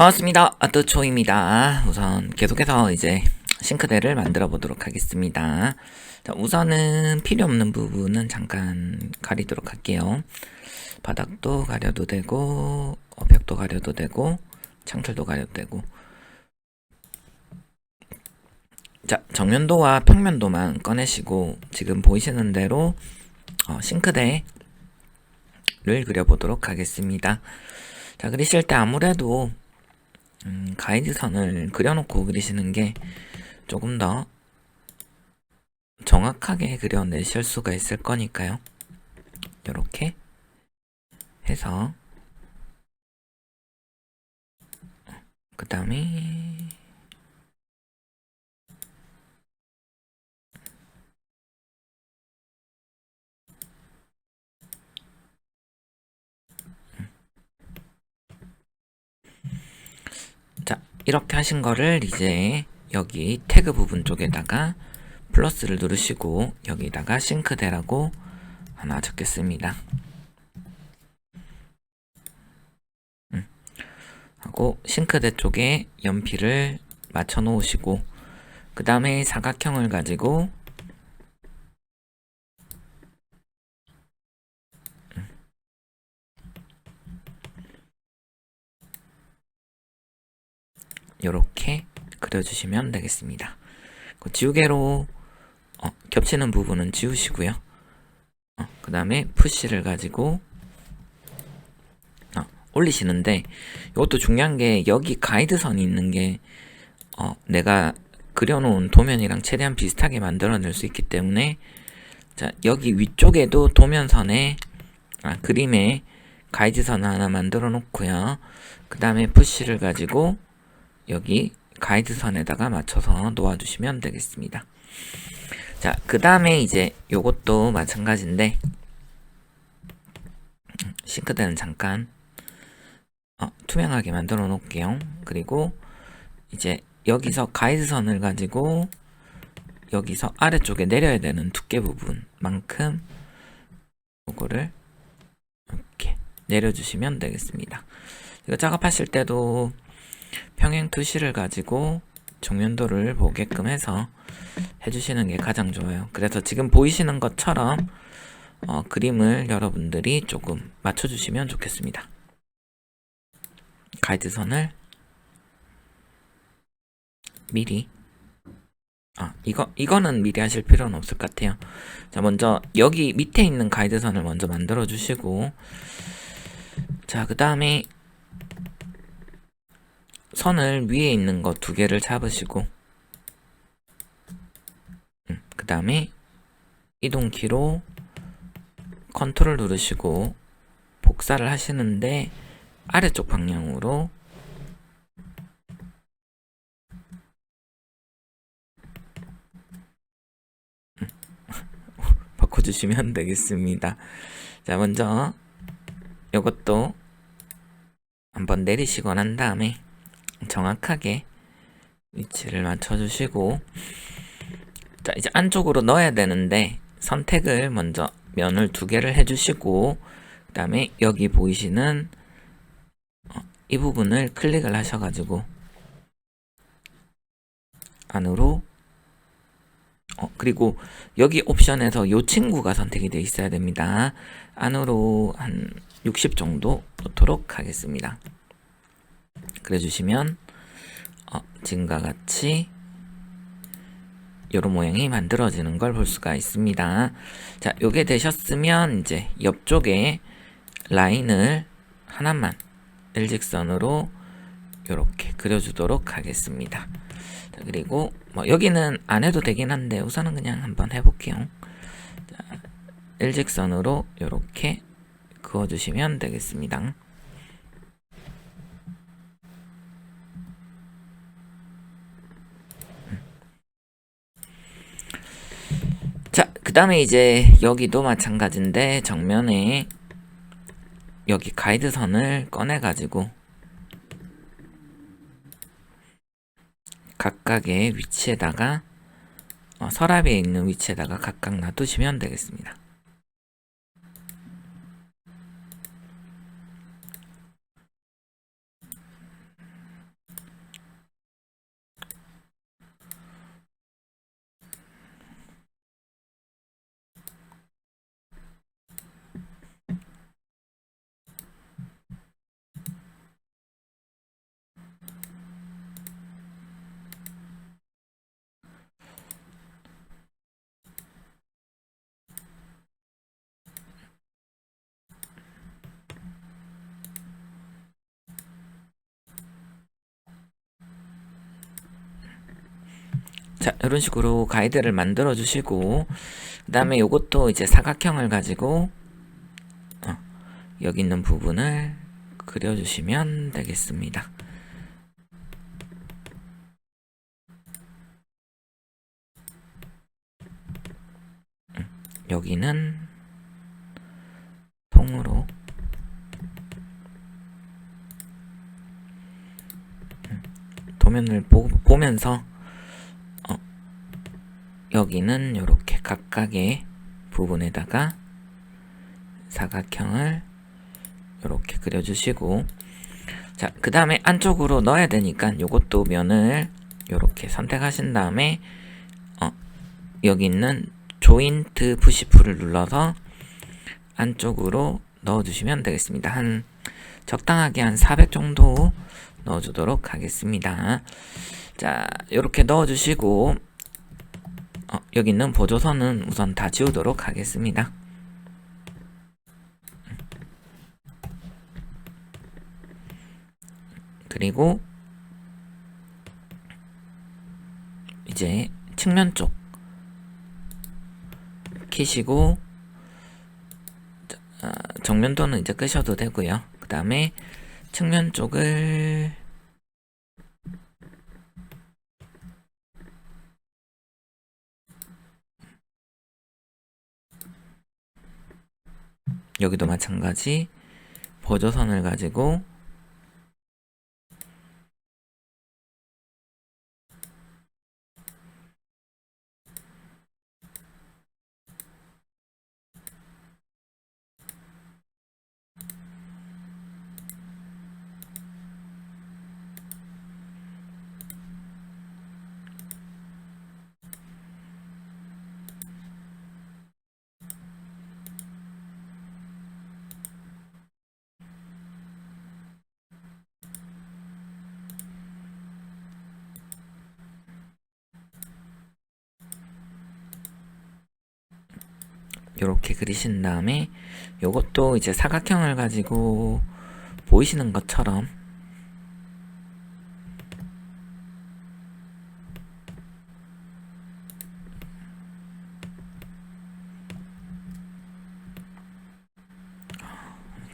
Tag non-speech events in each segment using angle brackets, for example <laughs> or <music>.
반갑습니다. 아트초입니다. 우선 계속해서 이제 싱크대를 만들어 보도록 하겠습니다. 자, 우선은 필요 없는 부분은 잠깐 가리도록 할게요. 바닥도 가려도 되고, 어, 벽도 가려도 되고, 창틀도 가려도 되고. 자, 정면도와 평면도만 꺼내시고, 지금 보이시는 대로 어, 싱크대를 그려보도록 하겠습니다. 자, 그리실 때 아무래도 음, 가이드선을 그려놓고 그리시는 게 조금 더 정확하게 그려내실 수가 있을 거니까요. 이렇게 해서 그 다음에 자, 이렇게 하신 거를 이제 여기 태그 부분 쪽에다가 플러스를 누르시고 여기다가 싱크대라고 하나 적겠습니다. 음. 하고 싱크대 쪽에 연필을 맞춰 놓으시고 그 다음에 사각형을 가지고 이렇게 그려주시면 되겠습니다. 그 지우개로 어, 겹치는 부분은 지우시고요. 어, 그 다음에 푸시를 가지고 어, 올리시는데 이것도 중요한 게 여기 가이드선이 있는 게 어, 내가 그려놓은 도면이랑 최대한 비슷하게 만들어낼 수 있기 때문에 자 여기 위쪽에도 도면선에 아, 그림에 가이드선 하나 만들어 놓고요. 그 다음에 푸시를 가지고 여기 가이드선에다가 맞춰서 놓아주시면 되겠습니다. 자, 그 다음에 이제 요것도 마찬가지인데 싱크대는 잠깐 어, 투명하게 만들어 놓을게요. 그리고 이제 여기서 가이드선을 가지고 여기서 아래쪽에 내려야 되는 두께 부분만큼 요거를 이렇게 내려주시면 되겠습니다. 이거 작업하실 때도 평행 투시를 가지고 정면도를 보게끔 해서 해주시는 게 가장 좋아요. 그래서 지금 보이시는 것처럼 어, 그림을 여러분들이 조금 맞춰주시면 좋겠습니다. 가이드선을 미리 아 이거 이거는 미리 하실 필요는 없을 것 같아요. 자 먼저 여기 밑에 있는 가이드선을 먼저 만들어 주시고 자 그 다음에 선을 위에 있는 거두 개를 잡으시고 음, 그 다음에 이동키로 컨트롤 누르시고 복사를 하시는데 아래쪽 방향으로 음, <laughs> 바꿔주시면 <laughs> 되겠습니다. 자 먼저 이것도 한번 내리시고 난 다음에 정확하게 위치를 맞춰주시고 자 이제 안쪽으로 넣어야 되는데 선택을 먼저 면을 두 개를 해주시고 그 다음에 여기 보이시는 어, 이 부분을 클릭을 하셔가지고 안으로 어, 그리고 여기 옵션에서 요 친구가 선택이 되어 있어야 됩니다. 안으로 한 60 정도 놓도록 하겠습니다. 그려주시면 어, 지금과 같이 이런 모양이 만들어지는 걸 볼 수가 있습니다. 자, 요게 되셨으면 이제 옆쪽에 라인을 하나만 일직선으로 이렇게 그려주도록 하겠습니다. 자, 그리고 뭐 여기는 안 해도 되긴 한데 우선은 그냥 한번 해볼게요. 자, 일직선으로 이렇게 그어주시면 되겠습니다. 자, 그 다음에 이제 여기도 마찬가지인데 정면에 여기 가이드선을 꺼내가지고 각각의 위치에다가 어, 서랍에 있는 위치에다가 각각 놔두시면 되겠습니다. 자, 이런 식으로 가이드를 만들어 주시고, 그 다음에 요것도 이제 사각형을 가지고, 어, 여기 있는 부분을 그려주시면 되겠습니다. 음, 여기는 통으로 음, 도면을 보, 보면서 어, 여기는 이렇게 각각의 부분에다가 사각형을 이렇게 그려주시고 자 그 다음에 안쪽으로 넣어야 되니까 요것도 면을 이렇게 선택하신 다음에 어, 여기 있는 조인트 푸시프를 눌러서 안쪽으로 넣어주시면 되겠습니다. 한 적당하게 한 400 정도 넣어주도록 하겠습니다. 자 이렇게 넣어주시고 어, 여기 있는 보조선은 우선 다 지우도록 하겠습니다. 그리고 이제 측면 쪽 키시고 자, 아, 정면도는 이제 끄셔도 되고요. 그 다음에 측면 쪽을 여기도 마찬가지. 보조선을 가지고 이렇게 그리신 다음에 요것도 이제 사각형을 가지고 보이시는 것처럼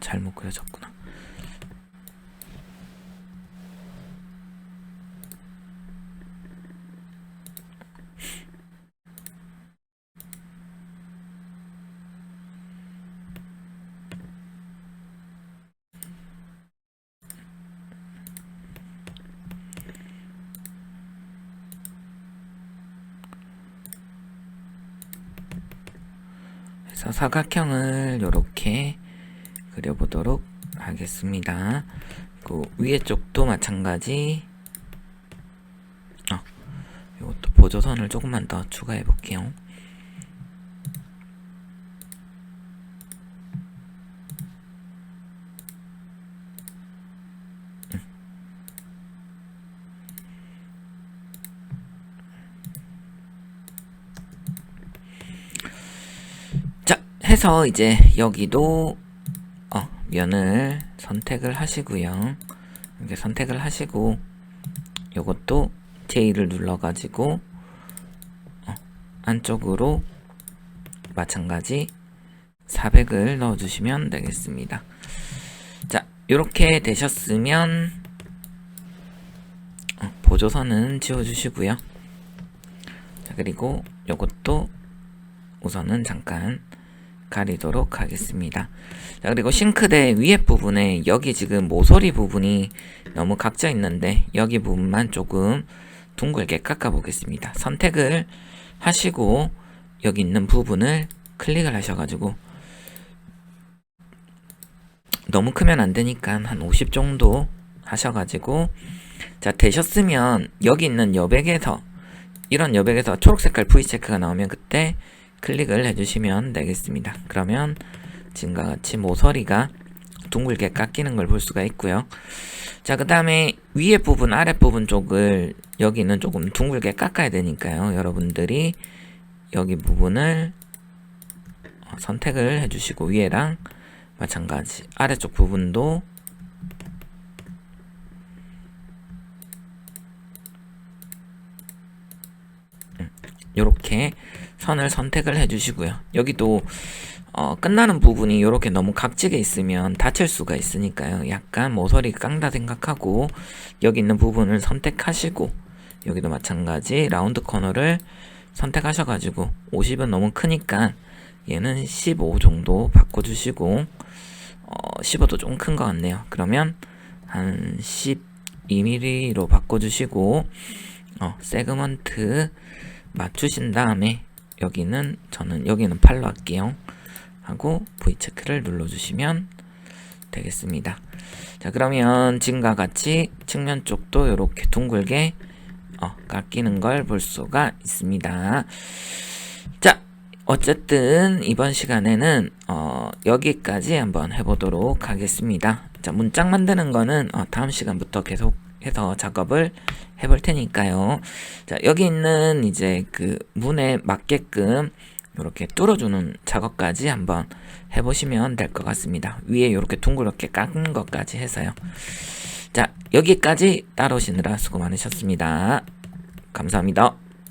잘못 그려졌구나. 그래서 사각형을 이렇게 그려보도록 하겠습니다. 그리고 위에 쪽도 마찬가지. 어, 이것도 보조선을 조금만 더 추가해 볼게요. 자, 해서 이제 여기도 어, 면을 선택을 하시고요. 이렇게 선택을 하시고 요것도 J를 눌러가지고 어, 안쪽으로 마찬가지 400을 넣어주시면 되겠습니다. 자, 이렇게 되셨으면 어, 보조선은 지워주시고요. 자, 그리고 요것도 우선은 잠깐 가리도록 하겠습니다. 자, 그리고 싱크대 위에 부분에 여기 지금 모서리 부분이 너무 각져 있는데 여기 부분만 조금 둥글게 깎아 보겠습니다. 선택을 하시고 여기 있는 부분을 클릭을 하셔가지고 너무 크면 안 되니까 한 50 정도 하셔가지고 자 되셨으면 여기 있는 여백에서 이런 여백에서 초록색깔 V 체크가 나오면 그때 클릭을 해주시면 되겠습니다. 그러면 지금과 같이 모서리가 둥글게 깎이는 걸 볼 수가 있고요. 자, 그 다음에 위에 부분, 아랫 부분 쪽을 여기는 조금 둥글게 깎아야 되니까요. 여러분들이 여기 부분을 어, 선택을 해주시고 위에랑 마찬가지 아래쪽 부분도 이렇게 선을 선택을 해주시고요. 여기도 어, 끝나는 부분이 이렇게 너무 각지게 있으면 다칠 수가 있으니까요. 약간 모서리 깡다 생각하고 여기 있는 부분을 선택하시고 여기도 마찬가지 라운드 커너를 선택하셔가지고 50은 너무 크니까 얘는 15 정도 바꿔주시고 어, 15도 좀 큰 것 같네요. 그러면 한 12mm로 바꿔주시고 어, 세그먼트 맞추신 다음에 여기는 저는 여기는 8로 할게요. 하고 V 체크를 눌러주시면 되겠습니다. 자 그러면 지금과 같이 측면 쪽도 이렇게 둥글게 어, 깎이는 걸 볼 수가 있습니다. 자 어쨌든 이번 시간에는 어, 여기까지 한번 해보도록 하겠습니다. 자 문장 만드는 거는 어, 다음 시간부터 계속 해서 작업을 해볼 테니까요. 자 여기 있는 이제 그 문에 맞게끔 이렇게 뚫어주는 작업까지 한번 해보시면 될 것 같습니다. 위에 이렇게 둥그렇게 깎은 것까지 해서요. 자 여기까지 따라오시느라 수고 많으셨습니다. 감사합니다.